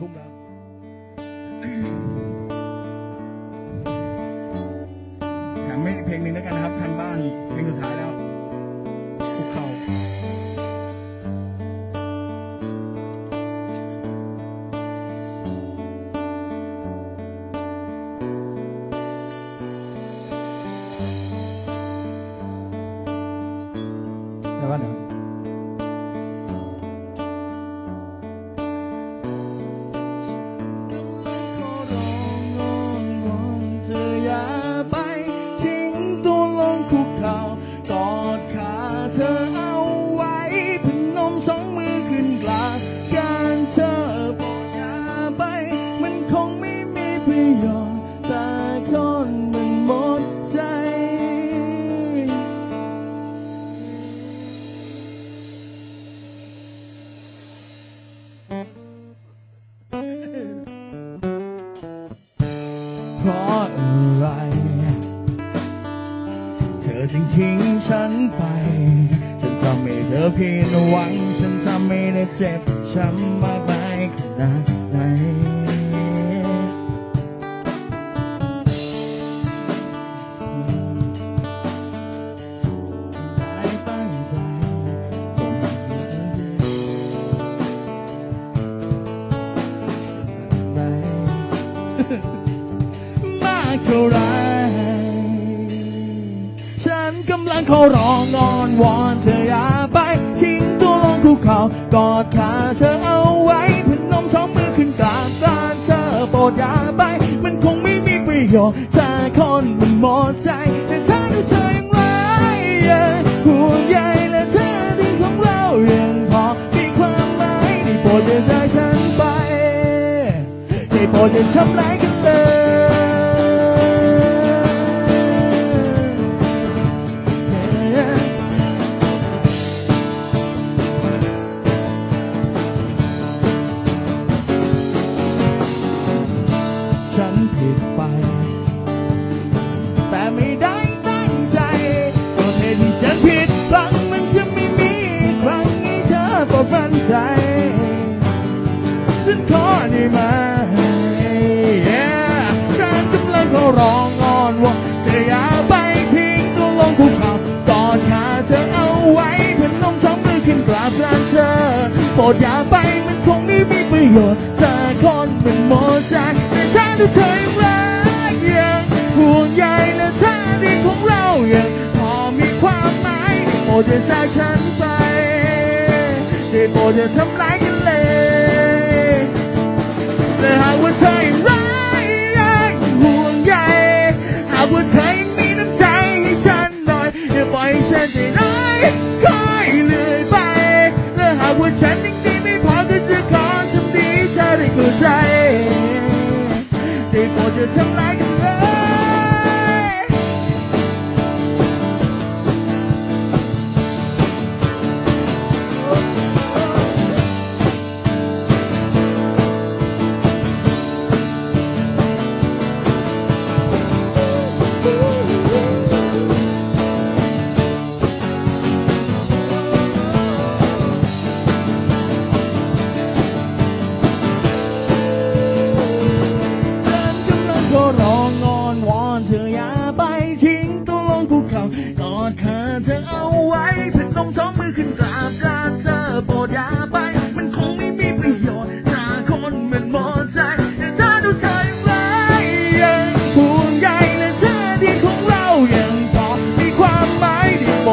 ทุ่มแล้วแถมไม่เพลงหนึ่งแล้วกันนะครับทางบ้านเพลงสุดท้ายแล้ว ยชน์แต่คนมันหมดใจ เพราะอะไร เธอจึงทิ้งฉันไป ฉันทำให้เธอผิดหวัง ฉันทำให้เธอเจ็บช้ำมากมายขนาดไหน ท่าไรฉันกำลังขอร้องงอนวอนเธออย่าไป ทิ้งตัวลงคุกเข่ากอดขาเธอเอาไว้พนมสองมือขึ้นกราบกรานเธอโปรดอย่าไป มันคงไม่มีประโยชน์ถ้าคนมันหมดใจ แต่ถ้าดูเธอยังไรห่วงใยและเธอดีของเรายังพอมีความหมายได้โปรดอย่าจฉันไปได้โปรดอย่าทำร้ายกัน ฉันผิดไป แต่ไม่ได้ตั้งใจก็เหตุที่ฉันผิดพลังมันจะไม่มีครั้งให้เธอโปรดมั่นใจ ฉันขอได้ไหม Yeah ฉันกำลังขอร้องอ้อนวอนเธอย่าไปทิ้งตัวลงภูเขากอดขาเธอเอาไว้พนมสองมือขึ้นกราบกรานเธอโปรดอย่าไปมันคงไม่มีประโยชน์เธอคน ถ้าเธอยังรักยังห่วงใยและท่าทีของเรายังพอมีความหมายโปรดอย่าจากฉันไปได้โปรดอย่าทำร้าย ได้โ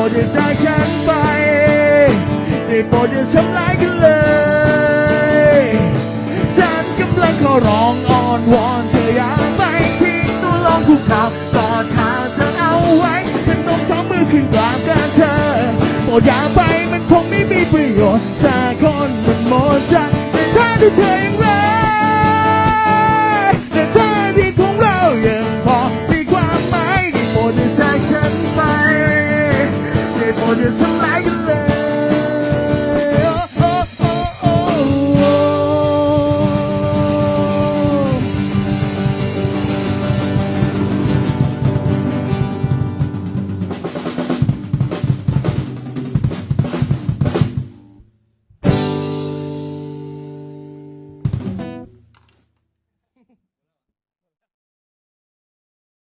ด้โปรดอย่าจากฉันไปได้โปรดอย่าทำร้ายกันเลย ฉันกำลังขอร้องอ้อนวอนเธออย่าไปทิ้งตัวลงภูเขากอดขาเธอเอาไว้พนมสองมือขึ้นกราบกรานเธอโปรดอย่าไปมันคงไม่มีประโยชน์ถ้าคนมันหมดใจแต่ถ้าดูเธอยัง 어디서